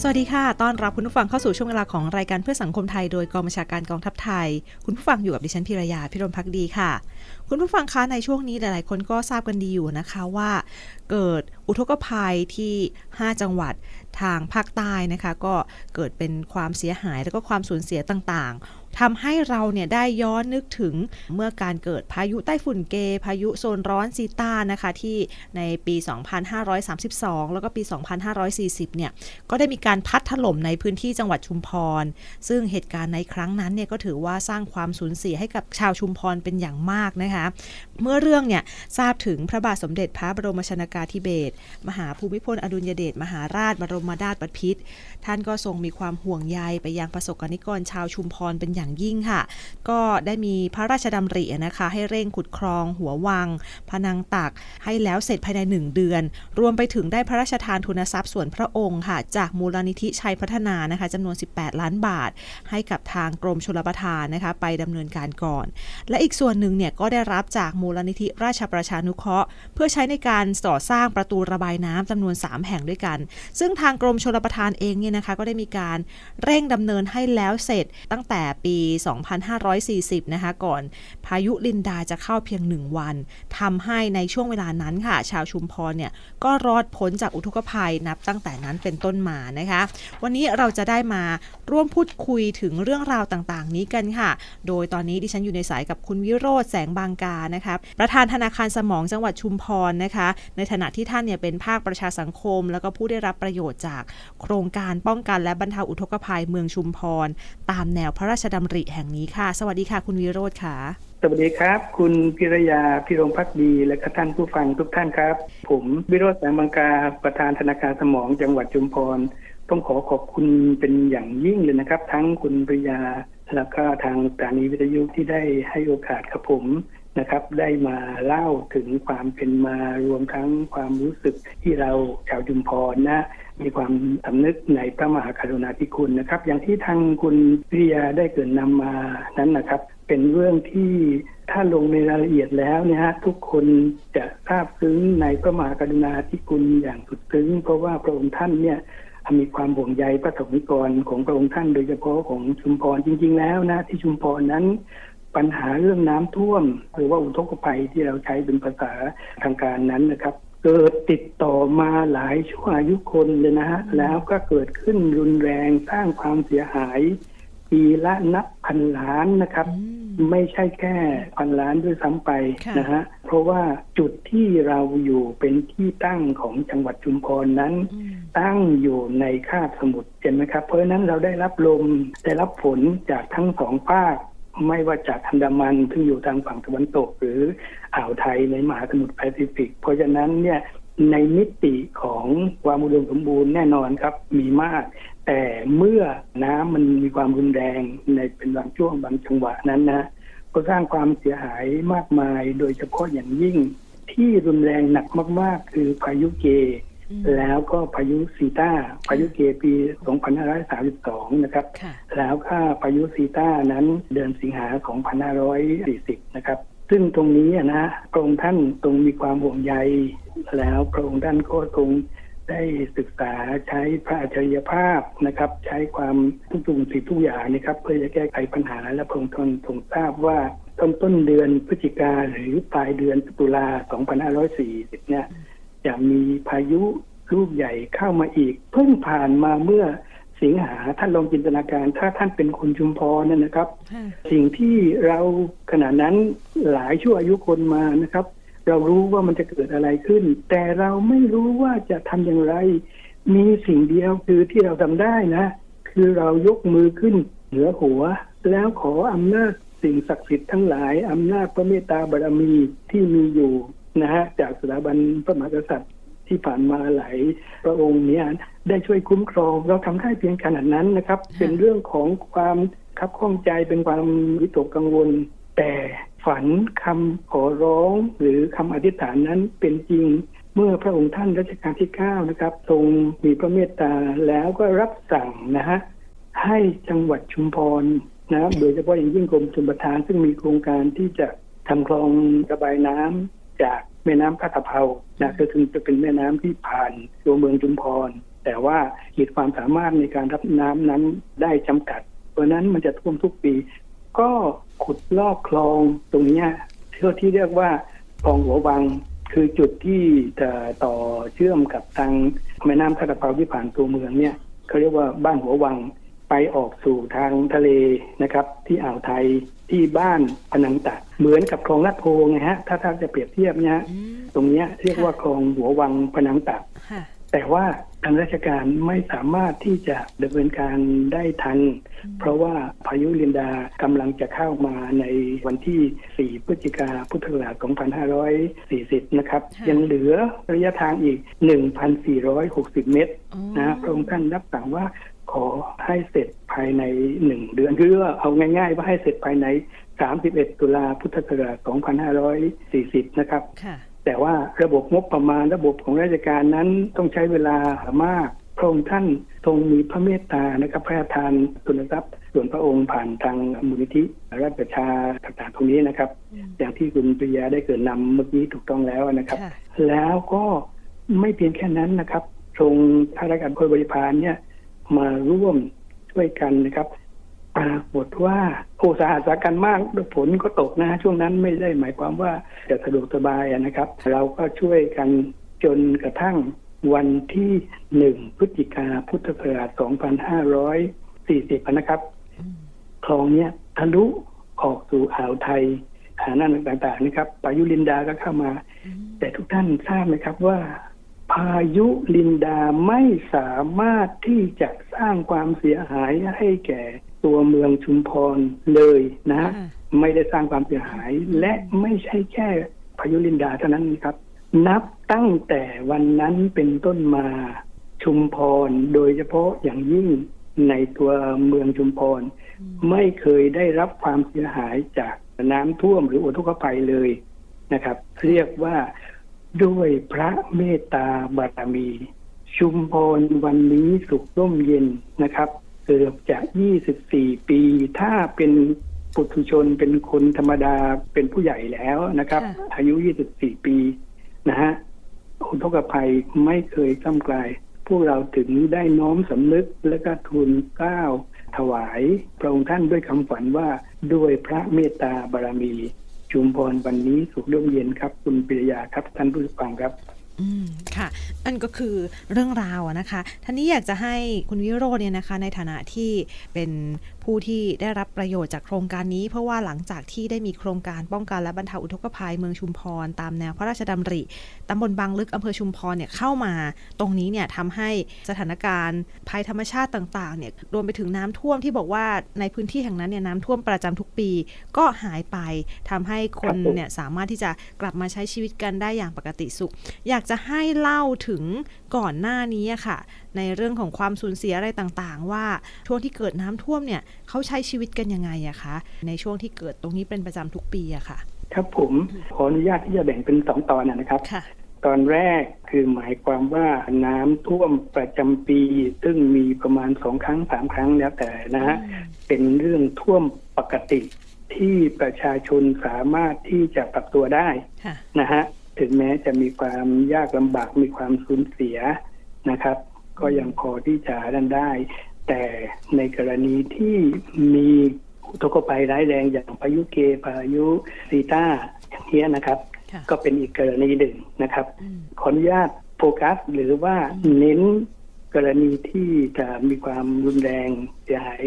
สวัสดีค่ะ ต้อนรับคุณผู้ฟังเข้าสู่ช่วงเวลาของรายการเพื่อสังคมไทยโดยกองบัญชาการกองทัพไทย คุณผู้ฟังอยู่กับดิฉันพิรยาพิรมพักดีค่ะ คุณผู้ฟังคะในช่วงนี้หลาย ๆ คนก็ทราบกันดีอยู่นะคะว่า เกิดอุทกภัยที่ 5 จังหวัดทางภาคใต้นะคะ ก็เกิดเป็นความเสียหายแล้วก็ความสูญเสียต่าง ๆ ทำให้เราเนี่ยได้ย้อนนึกถึงเมื่อการเกิดพายุใต้ฝุ่นเก พายุโซนร้อนซีต้านะคะ ที่ในปี 2532 แล้วก็ปี 2540 เนี่ย ก็ได้มีการพัดถล่มในพื้นที่จังหวัดชุมพร ซึ่งเหตุการณ์ในครั้งนั้นเนี่ยก็ถือว่าสร้างความสูญเสียให้กับชาวชุมพรเป็นอย่างมากนะคะ เมื่อเรื่องเนี่ยทราบถึงพระบาทสมเด็จพระบรมชนากาธิเบศรมหาภูมิพลอดุลยเดชมหาราชบรมนาถบพิตรท่านก็ทรงมีความห่วงใยไปยังประสบกนิกรชาวชุมพรเป็นอย่างยิ่งค่ะ ก็ได้มีพระราชดำรินะคะ ให้เร่งขุดคลองหัววัง พนังตักให้แล้วเสร็จภายในหนึ่งเดือน รวมไปถึงได้พระราชทานทุนทรัพย์ส่วนพระองค์ค่ะ จากมูลนิธิชัยพัฒนานะคะจำนวน 18 ล้านบาท ให้กับทางกรมชลประทานนะคะ ไปดำเนินการก่อน และอีกส่วนหนึ่งเนี่ยก็ได้รับจากมูลนิธิราชประชานุเคราะห์ เพื่อใช้ในการก่อสร้างประตูระบายน้ำจำนวน 3 แห่งด้วยกัน ซึ่งทางกรมชลประทานเองเนี่ยนะคะก็ได้มีการเร่งดำเนินให้แล้วเสร็จตั้งแต่ปี2540 นะคะ ก่อนพายุลินดาจะเข้าเพียง 1 วัน ทำให้ในช่วงเวลานั้นค่ะ ชาวชุมพรเนี่ย ก็รอดพ้นจากอุทกภัยนับตั้งแต่นั้นเป็นต้นมานะคะ วันนี้เราจะได้มาร่วมพูดคุยถึงเรื่องราวต่างๆ นี้กันค่ะ โดยตอนนี้ดิฉันอยู่ในสายกับคุณวิโรธแสงบางกานะคะประธานธนาคารสมองจังหวัดชุมพรนะคะ ในฐานะที่ท่านเนี่ยเป็นภาคประชาสังคม แล้วก็ผู้ได้รับประโยชน์จากโครงการป้องกันและบรรเทาอุทกภัยเมืองชุมพร ตามแนวพระราชดำริแห่งนี้ค่ะ สวัสดีค่ะ คุณวิโรธค่ะสวัสดีครับ คุณพิรยาพิรมพักดีและก็ท่านผู้ฟังทุกท่านครับ ผมวิโรจน์แสงบังกาประธานธนาคารสมองจังหวัดชุมพร ต้องขอขอบคุณเป็นอย่างยิ่งเลยนะครับ ทั้งคุณปริยาแล้วก็ทางสถานีวิทยุที่ได้ให้โอกาสกับผมนะครับ ได้มาเล่าถึงความเป็นมารวมทั้งความรู้สึกที่เราชาวชุมพรนะ มีความสำนึกในพระมหากรุณาธิคุณนะครับ อย่างที่ทางคุณวิยาได้เกิดนำมานั้นนะครับ เป็นเรื่องที่ถ้าลงในรายละเอียดแล้วเนี่ยฮะทุกคนจะทราบซึ้งในพระมหากรุณาธิคุณอย่างสุดซึ้ง เพราะว่าพระองค์ท่านเนี่ยมีความห่วงใยพระสงฆ์นิกรของพระองค์ท่านโดยเฉพาะของชุมพรจริง ๆ แล้วนะที่ชุมพรนั้นปัญหาเรื่องน้ำท่วม หรือว่าอุทกภัยที่เราใช้เป็นภาษาทางการนั้นนะครับ เกิดติดต่อมาหลายชั่วอายุคนเลยนะฮะแล้วก็เกิดขึ้นรุนแรงสร้างความเสียหาย ปีละนับพันล้านนะครับ ไม่ใช่แค่พันล้านด้วยซ้ำไปค่ะนะฮะเพราะว่าจุดที่เราอยู่เป็นที่ตั้งของจังหวัดชุมพรนั้นอืมตั้งอยู่ในคาบสมุทรใช่ไหมครับ เพราะฉะนั้นเราได้รับลมได้รับฝนจากทั้งสองภาค ไม่ว่าจากอันดามันซึ่งอยู่ทางฝั่งตะวันตก หรืออ่าวไทยในมหาสมุทรแปซิฟิก เพราะฉะนั้นเนี่ยในมิติของความอุดมสมบูรณ์แน่นอนครับมีมาก แต่เมื่อน้ำมันมีความรุนแรงในเป็นบางช่วงบางจังหวะนั้นนะก็สร้างความเสียหายมากมาย โดยเฉพาะอย่างยิ่งที่รุนแรงหนักมาก ๆ คือพายุเก แล้วก็พายุซีต้าพายุเกปี 2532 นะครับค่ะแล้วก็พายุซีต้านั้นเดือนสิงหา2540 นะครับ ซึ่งตรงนี้อะนะพระองค์ท่านทรงมีความห่วงใย แล้วพระองค์ท่านก็ทรงได้ศึกษาใช้พระอัจฉริยภาพนะครับ ใช้ความทุกทุกสิ่งทุกอย่างนะครับ เพื่อจะแก้ไขปัญหาและพระองค์ท่านทรงทราบว่าต้นต้นเดือนพฤศจิกาหรือปลายเดือนตุลา 2540 เนี่ย จะมีพายุลูกใหญ่เข้ามาอีก เพิ่งผ่านมาเมื่อสิงหาท่านลองจินตนาการ ถ้าท่านเป็นคนชุมพรนั่นนะครับค่ะสิ่งที่เราขณะนั้นหลายชั่วอายุคนมานะครับ เรารู้ว่ามันจะเกิดอะไรขึ้น แต่เราไม่รู้ว่าจะทำอย่างไร มีสิ่งเดียวคือที่เราทำได้นะ คือเรายกมือขึ้นเหนือหัว แล้วขออำนาจสิ่งศักดิ์สิทธิ์ทั้งหลายอำนาจพระเมตตาบารมีที่มีอยู่ นะฮะจากสถาบันพระมหากษัตริย์ที่ผ่านมาหลายพระองค์เนี่ยได้ช่วยคุ้มครอง เราทำได้เพียงขนาดนั้นนะครับ เป็นเรื่องของความคับข้องใจเป็นความวิตกกังวล แต่ฝันคำขอร้องหรือคำอธิษฐานนั้นเป็นจริงเมื่อพระองค์ท่านรัชกาลที่เก้านะครับ ทรงมีพระเมตตาแล้วก็รับสั่งนะฮะให้จังหวัดชุมพรนะครับโดยเฉพาะอย่างยิ่งกรมชลประทานซึ่งมีโครงการที่จะทำคลองระบายน้ำ จากแม่น้ำกาตะเภานะก็คือจะเป็นแม่น้ำที่ผ่านตัวเมืองชุมพร แต่ว่าขีดความสามารถในการรับน้ำนั้นได้จำกัด เพราะนั้นมันจะท่วมทุกปี ก็ขุดลอกคลองตรงนี้เท่าที่เรียกว่าคลองหัววังคือจุดที่จะต่อเชื่อมกับทางแม่น้ำคาตะเภาที่ผ่านตัวเมืองเนี่ยเขาเรียกว่าบ้านหัววังไปออกสู่ทางทะเลนะครับ ที่อ่าวไทย ที่บ้านพนังตัดเหมือนกับคลองลาดโพไงฮะ ถ้าถ้าจะเปรียบเทียบเนี่ยฮะอืมตรงเนี้ยเรียกว่าคลองหัววังพนังตัดค่ะแต่ว่าทางราชการไม่สามารถที่จะดำเนินการได้ทัน เพราะว่าพายุลินดากำลังจะเข้ามาในวันที่ 4 พฤศจิกาพุทธศักราช 2540 นะครับค่ะยังเหลือระยะทางอีก 1,460 เมตรอ๋อนะพระองค์ท่านรับสั่งว่า ขอให้เสร็จภายในหนึ่งเดือนคือว่าเอาง่าย ๆ ว่าให้เสร็จภายใน 31 ตุลาพุทธศักราช 2540 นะครับค่ะแต่ว่าระบบงบประมาณระบบของราชการนั้นต้องใช้เวลามากพระองค์ท่านทรงมีพระเมตตานะครับพระราชทานทุนทรัพย์ส่วนพระองค์ผ่านทางมูลนิธิราชประชาต่างๆตรงนี้นะครับอืมอย่างที่คุณปริยาได้เกริดนำเมื่อกี้ถูกต้องแล้วนะครับค่ะแล้วก็ไม่เพียงแค่นั้นนะครับทรงข้าราชการพลบริพารเนี่ย มาร่วมช่วยกันนะครับปรากฏว่าโอ้สาหัสสากันมากฝนก็ตกนะช่วงนั้นไม่ได้หมายความว่าจะสะดวกสบายอะนะครับ เราก็ช่วยกันจนกระทั่งวันที่หนึ่งพฤศจิกาพุทธศักราช2540 นะครับอืมคลองเนี้ยทะลุออกสู่อ่าวไทยหานั่นต่างๆนะครับพายุลินดาก็เข้ามาอืมแต่ทุกท่านทราบไหมครับว่า พายุลินดาไม่สามารถที่จะสร้างความเสียหายให้แก่ตัวเมืองชุมพรเลยนะค่ะไม่ได้สร้างความเสียหาย และไม่ใช่แค่พายุลินดาเท่านั้นนะครับ นับตั้งแต่วันนั้นเป็นต้นมาชุมพรโดยเฉพาะอย่างยิ่งในตัวเมืองชุมพรอืมไม่เคยได้รับความเสียหายจากน้ำท่วมหรืออุทกภัยเลยนะครับ เรียกว่า ด้วยพระเมตตาบารมี ชุมพรวันนี้สุขร่มเย็นนะครับ เกือบจะ24 ปี ถ้าเป็นปุถุชนเป็นคนธรรมดาเป็นผู้ใหญ่แล้วนะครับค่ะอายุ 24 ปีนะฮะอุทกภัยไม่เคยกำกลาย พวกเราถึงได้น้อมสำนึกและก็ทูลเกล้าถวาย พระองค์ท่านด้วยคำฝันว่าด้วยพระเมตตาบารมี ชุมพรวันนี้สุขร่มเย็นครับ คุณปิยาครับท่านผู้ฟังครับ อืมค่ะอันก็คือเรื่องราวอะนะคะท่านนี้อยากจะให้คุณวิโรจน์เนี่ยนะคะ ในฐานะที่เป็น ผู้ที่ได้รับประโยชน์จากโครงการนี้ เพราะว่าหลังจากที่ได้มีโครงการป้องกันและบรรเทาอุทกภัยเมืองชุมพร ตามแนวพระราชดำริตำบลบางลึกอำเภอชุมพรเนี่ยเข้ามา ตรงนี้เนี่ยทำให้สถานการณ์ภัยธรรมชาติต่างๆเนี่ยรวมไปถึงน้ำท่วมที่บอกว่าในพื้นที่แห่งนั้นเนี่ยน้ำท่วมประจำทุกปีก็หายไปทำให้คนเนี่ยสามารถที่จะกลับมาใช้ชีวิตกันได้อย่างปกติสุข อยากจะให้เล่าถึงก่อนหน้านี้ค่ะ ในเรื่องของความสูญเสียอะไรต่างๆ ว่าช่วงที่เกิดน้ำท่วมเนี่ยเขาใช้ชีวิตกันยังไงอะคะ ในช่วงที่เกิดตรงนี้เป็นประจำทุกปีอะค่ะ ครับผมขออนุญาตที่จะแบ่งเป็นสองตอนนะครับค่ะตอนแรกคือหมายความว่าน้ำท่วมประจำปี ซึ่งมีประมาณสองครั้งสามครั้งแล้วแต่นะฮะเป็นเรื่องท่วมปกติที่ประชาชนสามารถที่จะปรับตัวได้ค่ะนะฮะถึงแม้จะมีความยากลำบากมีความสูญเสียนะครับ ก็ยังพอที่จะดันได้ แต่ในกรณีที่มีอุทกภัยร้ายแรงอย่างพายุเกพายุซีต้าอย่างนี้ยนะครับค่ะก็เป็นอีกกรณีหนึ่งนะครับอืมขออนุญาตโฟกัสหรือว่าเน้นกรณีที่จะมีความรุนแรงเสียหาย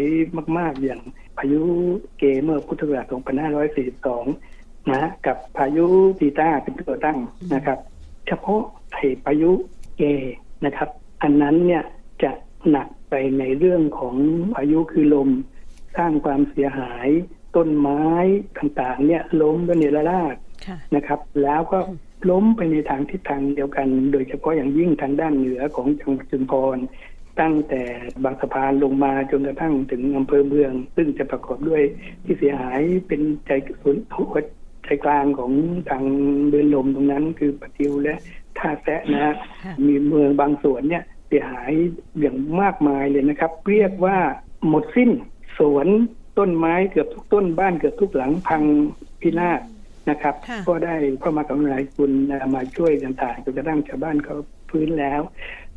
มาก ๆ อย่างพายุเกเมื่อพุทธศักราช2542 นะกับพายุซีต้าเป็นตัวตั้งนะครับ เฉพาะไอ้พายุเกนะครับ อันนั้นเนี่ยจะหนักไปในเรื่องของพายุคือลมสร้างความเสียหาย ต้นไม้ต่างๆ เนี่ยล้มระเนระนาดค่ะนะครับ แล้วก็ล้มไปในทางทิศทางเดียวกัน โดยเฉพาะอย่างยิ่งทางด้านเหนือของจังหวัดชุมพรตั้งแต่บางสะพานลงมาจนกระทั่งถึงอำเภอเมือง ซึ่งจะประกอบด้วยที่เสียหายเป็นใจศูนย์หัวใจกลางของทางเดินลมตรงนั้นคือปะทิวและ ท่าแซะนะฮะค่ะมีเมืองบางส่วนเนี่ยเสียหายอย่างมากมายเลยนะครับ เรียกว่าหมดสิ้นสวนต้นไม้เกือบทุกต้นบ้านเกือบทุกหลังพังพินาศนะครับค่ะก็ได้เข้ามากำลังคุณมาช่วยกันถ่ายจนกระทั่งชาวบ้านเขาฟื้นแล้ว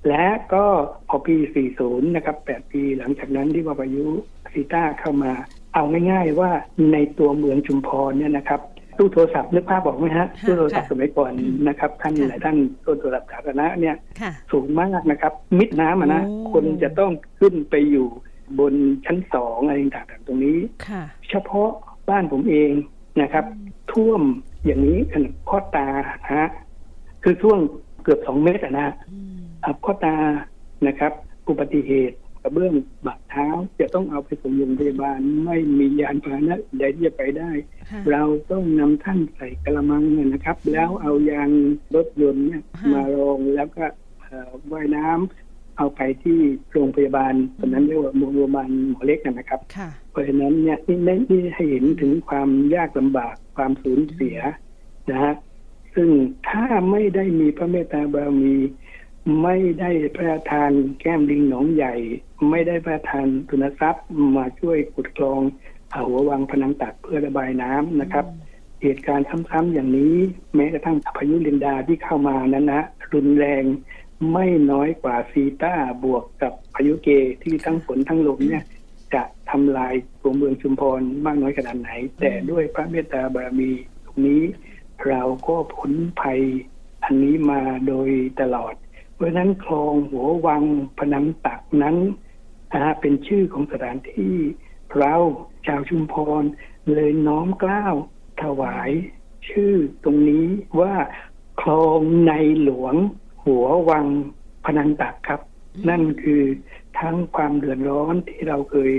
และก็พอปี 40 นะครับ 8 ปีหลังจากนั้นที่ว่าพายุซีต้าเข้ามา เอาง่ายๆว่าในตัวเมืองชุมพรเนี่ยนะครับ ตู้โทรศัพท์นึกภาพบอกไหมฮะค่ะตู้โทรศัพท์ค่ะสมัยก่อนนะครับ ท่านค่ะหลายท่านตู้โทรศัพท์สาธารณะเนี่ยค่ะสูงมากนะครับ มิดน้ำอะนะโอ้คนจะต้องขึ้นไปอยู่บนชั้นสองอะไรต่างๆตรงนี้ค่ะเฉพาะบ้านผมเองนะครับ ท่วมอย่างนี้ขนาดข้อตานะฮะคือท่วมเกือบสองเมตรอะนะอืมอะข้อตานะครับ อุบัติเหตุ กระเบื้องบาดเท้าจะต้องเอาไปส่งโรงพยาบาลไม่มียานพาหนะใดที่จะไปได้ค่ะเราต้องนำท่านใส่กระมังเนี่ยนะครับ แล้วเอายางรถยนต์เนี่ยฮะมารองแล้วก็เอ่อว่ายน้ำเอาไปที่โรงพยาบาลตอนนั้นเรียกว่าโรงพยาบาลหมอเล็กนะนะครับค่ะเพราะฉะนั้นเนี่ยนี่นี่นี่ให้เห็นถึงความยากลำบากความสูญเสียนะฮะซึ่งถ้าไม่ได้มีพระเมตตาบารมี ไม่ได้พระทานแก้มลิงหนองใหญ่ ไม่ได้พระทานทุนทรัพย์มาช่วยขุดคลองเอาหัววังพนังตักเพื่อระบายน้ำนะครับ เหตุการณ์ซ้ำๆอย่างนี้ แม้กระทั่งพายุลินดาที่เข้ามานั้นนะรุนแรงไม่น้อยกว่าซีต้าบวกกับพายุเกที่ทั้งฝนทั้งลมเนี่ยจะทำลายตัวเมืองชุมพรมากน้อยขนาดไหน แต่ด้วยพระเมตตาบารมีตรงนี้ เราก็พ้นภัยอันนี้มาโดยตลอด ราะฉะนั้นคลองหัววังพนังตักนั้นนะฮะเป็นชื่อของสถานที่เราชาวชุมพรเลยน้อมกล้าวถวายชื่อตรงนี้ว่าคลองในหลวง หัววังพนังตักครับ นั่นคือทั้งความเดือดร้อนที่เราเคย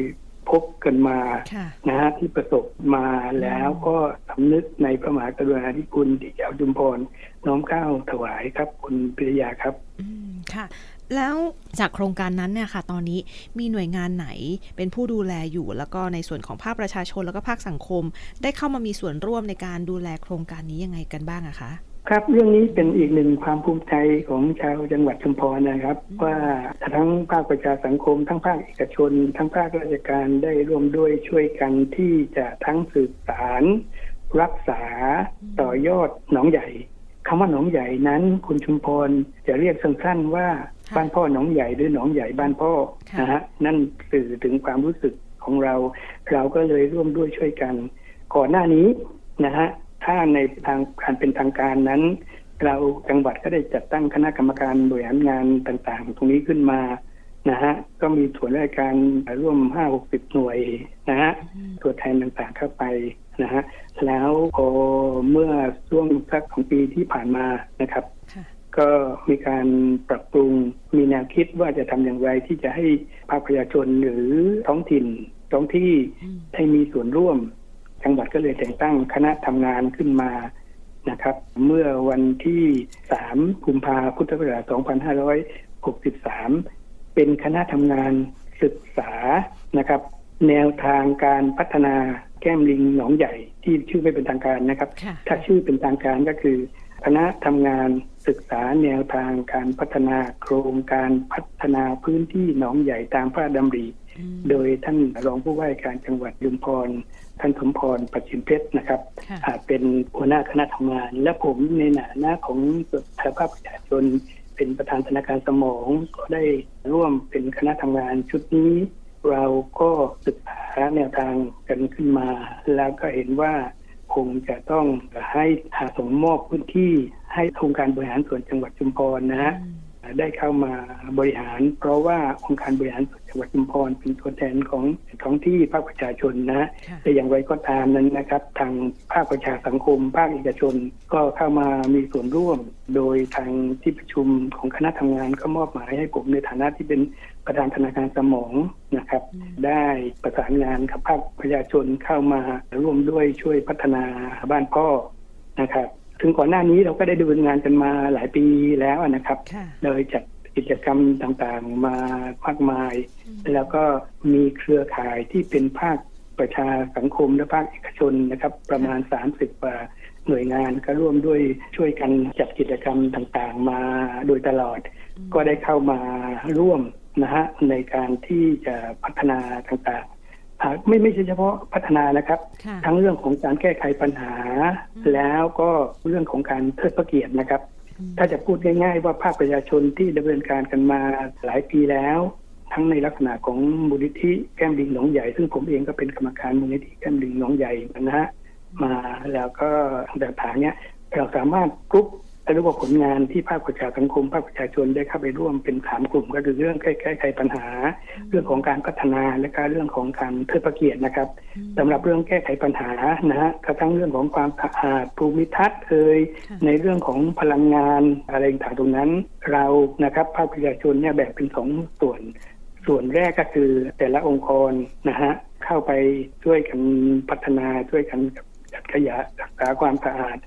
พบกันมาค่ะนะฮะที่ประสบมาแล้วก็สำนึกในพระมหากรุณาธิคุณที่เจ้าจุมพรน้อมเกล้าถวายครับ คุณปิริยาครับอืมค่ะ แล้วจากโครงการนั้นเนี่ยค่ะ ตอนนี้มีหน่วยงานไหนเป็นผู้ดูแลอยู่ แล้วก็ในส่วนของภาคประชาชนแล้วก็ภาคสังคม ได้เข้ามามีส่วนร่วมในการดูแลโครงการนี้ยังไงกันบ้างอะคะ ครับเรื่องนี้เป็นอีกหนึ่งความภูมิใจของชาวจังหวัดชุมพรนะครับ ว่าทั้งภาคประชาสังคม ทั้งภาคเอกชน ทั้งภาคราชการได้ร่วมด้วยช่วยกันที่จะทั้งสืบสารรักษาต่อยอดหนองใหญ่คำว่าหนองใหญ่นั้นคุณชุมพรจะเรียกสั้นๆว่าค่ะบ้านพ่อหนองใหญ่หรือหนองใหญ่บ้านพ่อค่ะนะฮะนั่นสื่อถึงความรู้สึกของเรา เราก็เลยร่วมด้วยช่วยกัน ก่อนหน้านี้นะฮะ ถ้าในทางการเป็นทางการนั้น เราจังหวัดก็ได้จัดตั้งคณะกรรมการบริหารงานต่างๆ ตรงนี้ขึ้นมานะฮะก็มีส่วนราชการร่วมห้าหกสิบหน่วยนะฮะตัวแทนต่างๆเข้าไปนะฮะแล้วพอเมื่อช่วงสักของปีที่ผ่านมานะครับค่ะก็มีการปรับปรุงมีแนวคิดว่าจะทำอย่างไรที่จะให้ภาคประชาชนหรือท้องถิ่นท้องที่อืมได้มีส่วนร่วม จังหวัดก็เลยแต่งตั้งคณะทำงานขึ้นมานะครับ เมื่อวันที่ 3 กุมภาพุทธศักราช 2563 เป็นคณะทำงานศึกษานะครับ แนวทางการพัฒนาแก้มลิงหนองใหญ่ที่ชื่อไม่เป็นทางการนะครับค่ะถ้าชื่อเป็นทางการก็คือ คณะทำงานศึกษาแนวทางการพัฒนาโครงการพัฒนาพื้นที่หนองใหญ่ตามพระดำริอืม โดยท่านรองผู้ว่าราชการจังหวัดยุมพร ท่านสมพรปัจฉิมเพชรนะครับค่ะอ่าเป็นหัวหน้าคณะทำงาน และผมในฐานะของสภาพประชาชน เป็นประธานธนาคารสมองก็ได้ร่วมเป็นคณะทำงานชุดนี้ เราก็ศึกษาแนวทางกันขึ้นมา แล้วก็เห็นว่าคงจะต้องให้หาส่งมอบพื้นที่ให้โครงการบริหารส่วนจังหวัดชุมพรนะฮะอืม ได้เข้ามาบริหาร เพราะว่าองค์การบริหารส่วนจังหวัดชุมพรเป็นตัวแทนของท้องที่ภาคประชาชนนะค่ะแต่อย่างไรก็ตามนั้นนะครับ ทางภาคประชาสังคม ภาคเอกชนก็เข้ามามีส่วนร่วม โดยทางที่ประชุมของคณะทำงานก็มอบหมายให้ผมในฐานะที่เป็นประธานธนาคารสมองนะครับอืมได้ประสานงานกับภาคประชาชนเข้ามาร่วมด้วยช่วยพัฒนาบ้านพ่อนะครับ ถึงก่อนหน้านี้เราก็ได้ดำเนินงานกันมาหลายปีแล้วนะครับ ค่ะ โดยจัดกิจกรรมต่างๆมามากมาย อืม แล้วก็มีเครือข่ายที่เป็นภาคประชาสังคมและภาคเอกชนนะครับ ประมาณ 30กว่าหน่วยงานก็ร่วมด้วยช่วยกันจัดกิจกรรมต่างๆ มาโดยตลอด ก็ได้เข้ามาร่วมนะฮะในการที่จะพัฒนาต่างๆอ่า ไม่ไม่ใช่เฉพาะพัฒนานะครับค่ะทั้งเรื่องของการแก้ไขปัญหาอืมแล้วก็เรื่องของการเทิดพระเกียรตินะครับอืมถ้าจะพูดง่าย ๆ ว่าภาคประชาชนที่ดำเนินการกันมาหลายปีแล้ว ทั้งในลักษณะของมูลนิธิแก้มลิงหนองใหญ่ ซึ่งผมเองก็เป็นกรรมการมูลนิธิแก้มลิงหนองใหญ่นะฮะมาแล้วก็ต่างๆเนี้ยเราสามารถกรุ๊ป หรือว่าผลงานที่ภาคประชาสังคมภาคประชาชนได้เข้าไปร่วมเป็นสามกลุ่ม ก็คือเรื่องแก้ไขปัญหา เรื่องของการพัฒนาและก็เรื่องของการเทิดพระเกียรตินะครับสำหรับเรื่องแก้ไขปัญหานะฮะกระทั่งเรื่องของความสะอาดภูมิทัศน์เอ่ยค่ะในเรื่องของพลังงานอะไรต่างๆตรงนั้น เรานะครับภาคประชาชนเนี่ยแบ่งเป็นสองส่วน ส่วนแรกก็คือแต่ละองค์กรนะฮะเข้าไปช่วยกันพัฒนาช่วยกันจัดขยะรักษาความสะอาด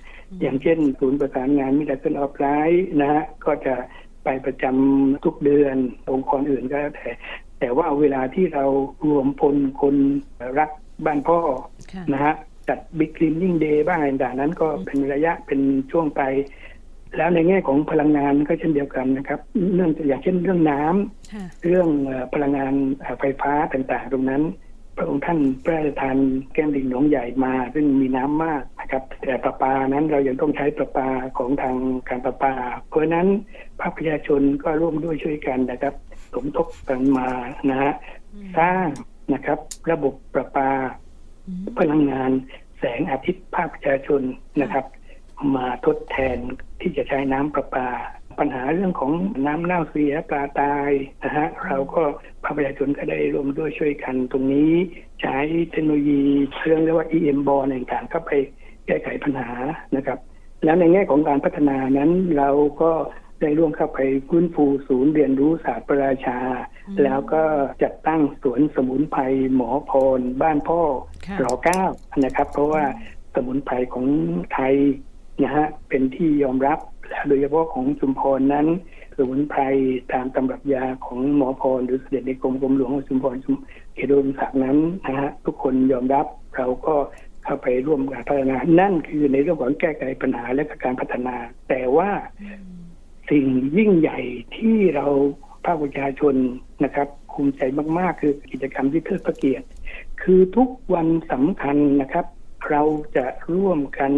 อย่างเช่นศูนย์ประสานงานมิตรเกิลออฟไลน์นะฮะก็จะไปประจำทุกเดือนองค์กรอื่นก็แล้วแต่ แต่ว่าเวลาที่เรารวมพลคนรักบ้านพ่อค่ะนะฮะจัดบิ๊กคลีนนิ่งเดย์บ้างอะไรต่างๆนั้นก็เป็นระยะเป็นช่วงไป แล้วในแง่ของพลังงานก็เช่นเดียวกันนะครับ เรื่องอย่างเช่นเรื่องน้ำค่ะเรื่องเอ่อพลังงานเอ่อไฟฟ้าต่างๆ ตรงนั้น พระองค์ท่านพระราชทานแก้มลิงหนองใหญ่มา ซึ่งมีน้ำมากนะครับ แต่ประปานั้นเรายังต้องใช้ประปาของทางการประปา เพราะนั้นภาคประชาชนก็ร่วมด้วยช่วยกันนะครับ สมทบกันมานะฮะสร้างนะครับ ระบบประปา พลังงานแสงอาทิตย์ภาคประชาชนนะครับ มาทดแทนที่จะใช้น้ำประปา ปัญหาเรื่องของน้ำเน่าเสียปลาตายนะฮะเราก็ภาคประชาชนก็ได้ร่วมด้วยช่วยกันตรงนี้ ใช้เทคโนโลยีเครื่องเรียกว่า EM บอลต่างๆเข้าไปแก้ไขปัญหานะครับ แล้วในแง่ของการพัฒนานั้นเราก็ได้ร่วมเข้าไปฟื้นฟูศูนย์เรียนรู้ศาสตร์ประราชาอืมแล้วก็จัดตั้งสวนสมุนไพรหมอพร บ้านพ่อค่ะรอเก้านะครับ เพราะว่าสมุนไพรของไทยนะฮะเป็นที่ยอมรับและ โดยเฉพาะของชุมพรนั้นสมุนไพรตามตำรับยาของหมอพรหรือเสด็จในกรมกรมหลวงชุมพรชุมเขตอุดมศักดิ์นั้นนะฮะทุกคนยอมรับเราก็เข้าไปร่วมการพัฒนา นั่นคือในเรื่องของแก้ไขปัญหาและการพัฒนา แต่ว่าสิ่งยิ่งใหญ่ที่เราภาคประชาชนนะครับภูมิใจมาก ๆ คือกิจกรรมที่เทิดพระเกียรติ คือทุกวันสำคัญนะครับ เราจะร่วมกัน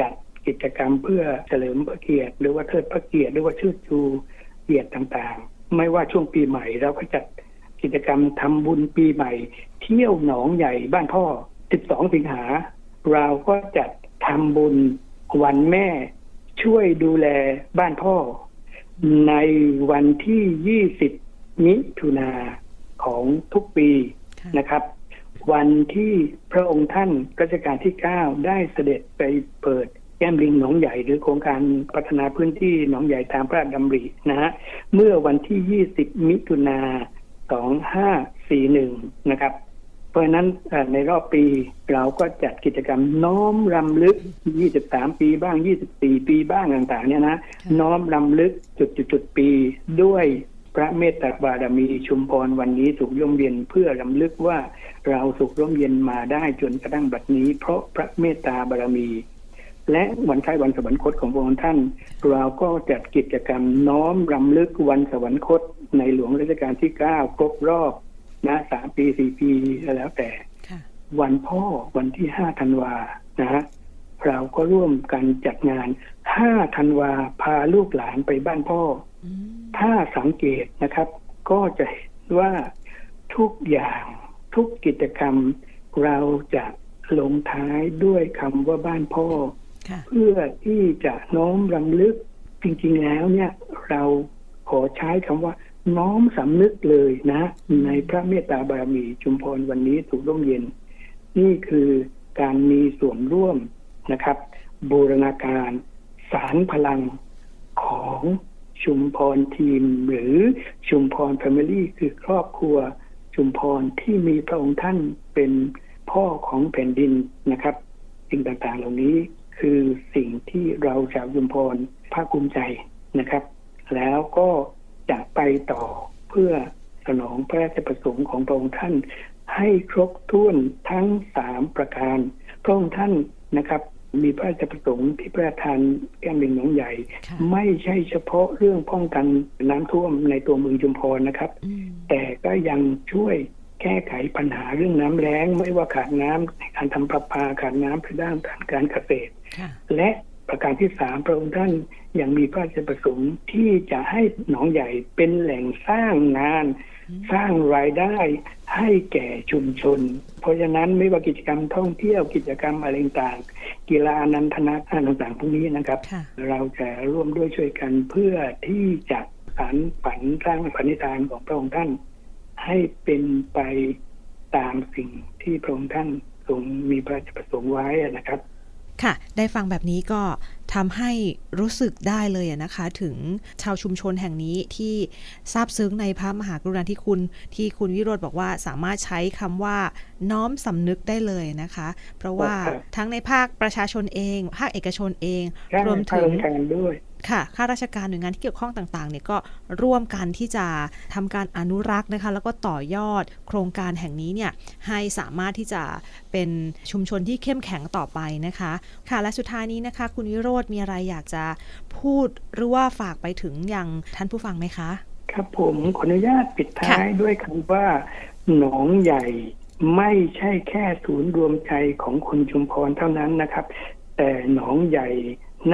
จัด กิจกรรมเพื่อเฉลิมพระเกียรติ หรือว่าเทิดพระเกียรติหรือว่าเชิดชูเกียรติต่างๆ ไม่ว่าช่วงปีใหม่เราก็จัดกิจกรรมทำบุญปีใหม่ เที่ยวหนองใหญ่บ้านพ่อ 12 สิงหา เราก็จัดทำบุญวันแม่ ช่วยดูแลบ้านพ่อ ในวันที่ 20 มิถุนาของทุกปีค่ะนะครับวันที่พระองค์ท่านรัชกาลที่ 9 ได้เสด็จไปเปิด แก้มลิงหนองใหญ่หรือโครงการพัฒนาพื้นที่หนองใหญ่ตามพระราชดำรินะฮะเมื่อวันที่ 20 มิถุนา 2541 นะครับ เพราะฉะนั้นเอ่อในรอบปีเราก็จัดกิจกรรมน้อมรำลึก 23 ปีบ้าง 24 ปีบ้างต่างๆ เนี่ยนะ น้อมรำลึกจุดๆๆปีด้วยพระเมตตาบารมีชุมพรวันนี้สุขร่มเย็นเพื่อรำลึกว่าเราสุขร่มเย็นมาได้จนกระทั่งบัดนี้ เพราะพระเมตตาบารมี และวันคล้ายวันสวรรคตของพระองค์ท่าน เราก็จัดกิจกรรมน้อมรำลึกวันสวรรคตในหลวงรัชกาลที่เก้าครบรอบนะสามปีสี่ปีแล้วแต่ค่ะวันพ่อวันที่ห้าธันวานะฮะเราก็ร่วมกันจัดงานห้าธันวาพาลูกหลานไปบ้านพ่ออืมถ้าสังเกตนะครับ ก็จะเห็นว่าทุกอย่างทุกกิจกรรมเราจะลงท้ายด้วยคำว่าบ้านพ่อค่ะ เพื่อที่จะน้อมรำลึกจริงๆแล้วเนี่ย เราขอใช้คำว่า น้อมสำนึกเลยนะ ในพระเมตตาบารมีชุมพรวันนี้ถูกร่มเย็น นี่คือการมีส่วนร่วมนะครับ บูรณาการสารพลังของชุมพรทีม หรือชุมพรแฟมิลี่คือครอบครัวชุมพรที่มีพระองค์ท่านเป็นพ่อของแผ่นดินนะครับสิ่งต่างๆเหล่านี้ คือสิ่งที่เราชาวชุมพรภาคภูมิใจนะครับ แล้วก็จะไปต่อเพื่อสนองพระราชประสงค์ของพระองค์ท่าน ให้ครบถ้วนทั้งสามประการ พระองค์ท่านนะครับมีพระราชประสงค์ที่พระราชทานแก้มลิงหนองใหญ่ค่ะไม่ใช่เฉพาะเรื่องป้องกันน้ำท่วมในตัวเมืองชุมพรนะครับอืมแต่ก็ยังช่วย แก้ไขปัญหาเรื่องน้ำแล้ง ไม่ว่าขาดน้ำในการทำประปาขาดน้ำในด้านการการเกษตรค่ะและประการที่สามพระองค์ท่านยังมีพระราชประสงค์ที่จะให้หนองใหญ่เป็นแหล่งสร้างงานอืมสร้างรายได้ให้แก่ชุมชน เพราะฉะนั้นไม่ว่ากิจกรรมท่องเที่ยวกิจกรรมอะไรต่างๆกีฬานันทนาการต่างๆพวกนี้นะครับค่ะเราจะร่วมด้วยช่วยกันเพื่อที่จะสารฝันสร้างฝันนิทานของพระองค์ท่าน ให้เป็นไปตามสิ่งที่พระองค์ท่านทรงมีพระราชประสงค์ไว้นะครับ ค่ะ ได้ฟังแบบนี้ก็ทำให้รู้สึกได้เลยอะนะคะ ถึงชาวชุมชนแห่งนี้ที่ซาบซึ้งในพระมหากรุณาธิคุณ ที่คุณวิโรธบอกว่าสามารถใช้คำว่าน้อมสำนึกได้เลยนะคะ เพราะว่าครับทั้งในภาคประชาชนเอง ภาคเอกชนเองและรวมในภาคถึงราชการด้วย ค่ะข้าราชการหน่วยงานที่เกี่ยวข้องต่างๆเนี่ยก็ร่วมกันที่จะทำการอนุรักษ์นะคะ แล้วก็ต่อยอดโครงการแห่งนี้เนี่ยให้สามารถที่จะเป็นชุมชนที่เข้มแข็งต่อไปนะคะ ค่ะและสุดท้ายนี้นะคะ คุณวิโรธมีอะไรอยากจะพูดหรือว่าฝากไปถึงยังท่านผู้ฟังไหมคะ ครับผมขออนุญาตปิดท้ายด้วยคำว่า หนองใหญ่ไม่ใช่แค่ศูนย์รวมใจของคนชุมพรเท่านั้นนะครับ แต่หนองใหญ่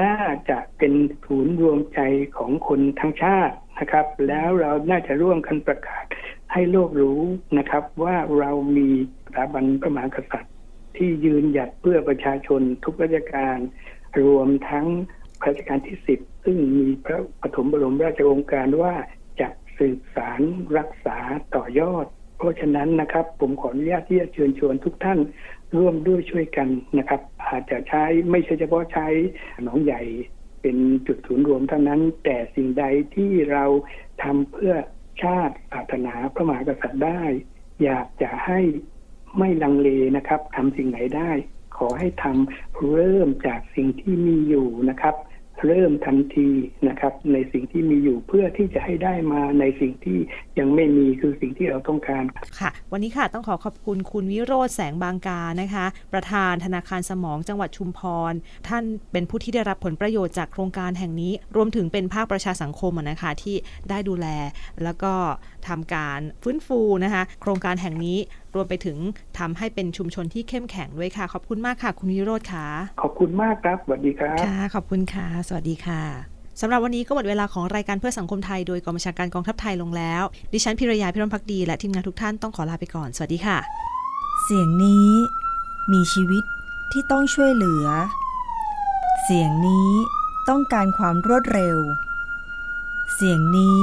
น่าจะเป็นศูนย์รวมใจของคนทั้งชาตินะครับ แล้วเราน่าจะร่วมกันประกาศให้โลกรู้นะครับ ว่าเรามีสถาบันพระมหากษัตริย์ ที่ยืนหยัดเพื่อประชาชนทุกราชการ รวมทั้งรัชกาลที่สิบซึ่งมีพระปฐมบรมราชโองการว่าจะสืบสารรักษาต่อยอด เพราะฉะนั้นนะครับ ผมขออนุญาตที่จะเชิญชวนทุกท่าน ร่วมด้วยช่วยกันนะครับ อาจจะใช้ไม่ใช่เฉพาะใช้หนองใหญ่เป็นจุดศูนย์รวมเท่านั้น แต่สิ่งใดที่เราทำเพื่อชาติศาสนาพระมหากษัตริย์ได้ อยากจะให้ไม่ลังเลนะครับทำสิ่งไหนได้ ขอให้ทำเริ่มจากสิ่งที่มีอยู่นะครับ เริ่มทันทีนะครับ ในสิ่งที่มีอยู่เพื่อที่จะให้ได้มาในสิ่งที่ยังไม่มีคือสิ่งที่เราต้องการค่ะ วันนี้ค่ะต้องขอขอบคุณคุณวิโรธแสงบางกานะคะ ประธานธนาคารสมองจังหวัดชุมพร ท่านเป็นผู้ที่ได้รับผลประโยชน์จากโครงการแห่งนี้ รวมถึงเป็นภาคประชาสังคมนะคะที่ได้ดูแลแล้วก็ ทำการฟื้นฟูนะคะ โครงการแห่งนี้รวมไปถึงทำให้เป็นชุมชนที่เข้มแข็งด้วยค่ะ ขอบคุณมากค่ะ คุณวิโรธค่ะ ขอบคุณมากครับสวัสดีครับค่ะขอบคุณค่ะ สวัสดีค่ะสำหรับวันนี้ก็หมดเวลาของรายการเพื่อสังคมไทยโดยกองบัญชาการกองทัพไทยลงแล้ว ดิฉันพิรยาพิรมพักดี และทีมงานทุกท่านต้องขอลาไปก่อน สวัสดีค่ะ เสียงนี้มีชีวิตที่ต้องช่วยเหลือ เสียงนี้ต้องการความรวดเร็ว เสียงนี้